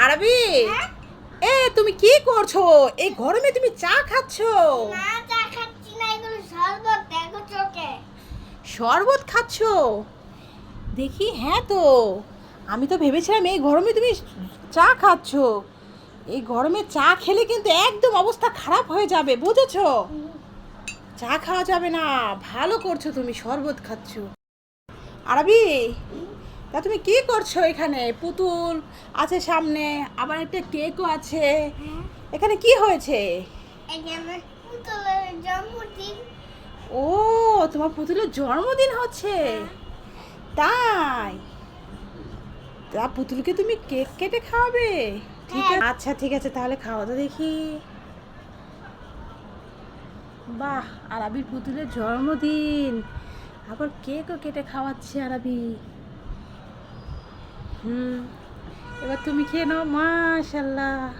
আরবি? এ তুমি কি করছ? এই গরমে তুমি চা খাচ্ছো। না চা খাচ্ছি না এগুলো শরবত দেখো চোখে। শরবত খাচ্ছো? দেখি হ্যাঁ তো। আমি তো ভেবেছিলাম এই গরমে তুমি চা খাচ্ছো। এই গরমে চা খেলে কিন্তু একদম অবস্থা খারাপ হয়ে যাবে বুঝেছ? চা খাওয়া যাবে না। ভালো করছ তুমি শরবত খাচ্ছো। আরবি তা তুমি কি করছ এখানে? পুতুল আছে সামনে আবার একটা কেকও আছে। এখানে কি হয়েছে? ও তোমার পুতুলের জন্মদিন হচ্ছে। তাই? তা পুতুলকে তুমি কেক কেটে খাওয়াবে? ঠিক আছে। আচ্ছা ঠিক আছে তাহলে খাওয়া তো দেখি। বাহ আরবির পুতুলের জন্মদিন। আবার কেকও কেটে খাওয়াচ্ছে আরবি। হুম। এবার তুমি খেয়ে নাও মাশাল্লাহ।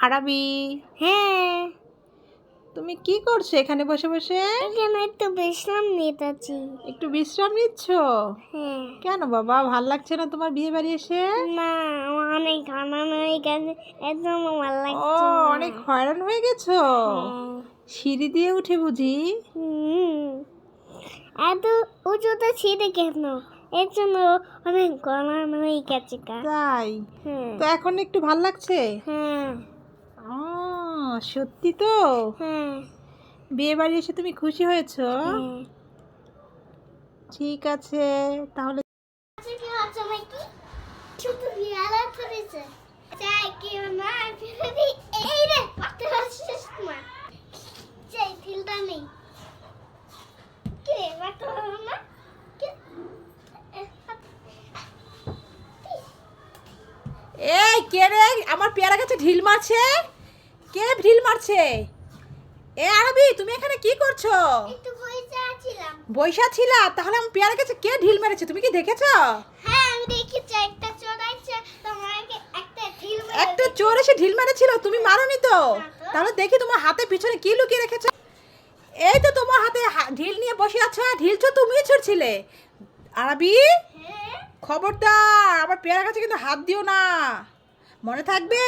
আরবি। হ্যাঁ। তুমি কি করছ এখানে বসে বসে? এখানে একটু বিশ্রাম নিতেছি। একটু বিশ্রাম নিচ্ছ? হ্যাঁ। কেন বাবা ভালো লাগছে না তোমার বিয়ে বাড়ি এসে? না অনেক আনন্দ হয়ে গেছে একদম ভালো ও লাগছে না। অনেক হয়রান হয়ে গেছো? হ্যাঁ। সিঁড়ি দিয়ে উঠে বুঝি? হুম। এত উঁচুতে ছিঁড়ে কেন? এর জন্য অনেক গরম হয়ে গেছে গা। তাই? হ্যাঁ। তো এখন একটু ভালো লাগছে? হ্যাঁ। ও সত্যি তো? হ্যাঁ। বিয়ে বাড়ি এসে তুমি খুশি হয়েছো? হ্যাঁ। ঠিক আছে তাহলে আচ্ছা কি হচ্ছে নাকি শুধু বিয়ালা করেছে চাই কি না ফিরে দি এই রে পাতে আসছিস না চাই ফিলটা নেই কে রে পাতে না কে এ, হাত- এই কে রে? আমার পেয়ারা গাছে ঢিল মারছে। কে ঢিল মারছে? এ আরবি তুমি এখানে কি করছ? বৈশা ছিলা? তাহলে আমার পেয়ারা গাছে কে ঢিল মেরেছে? তুমি কি দেখেছ? হ্যাঁ আমি দেখেছি। একটা তোমাকে একটা ঢিল একটা চোর এসে ঢিল মেরেছিল? তুমি মারোনি তো? তাহলে দেখি তোমার হাতে পিছনে কি লুকিয়ে রেখেছো। এই তো তোমার হাতে ঢিল নিয়ে বসে আছো ঢিল তো তুমিই ছুড়ছিলে। আরবি? হ্যাঁ খবরদার আমার পেয়ারা গাছে কিন্তু হাত দিও না। মনে থাকবে?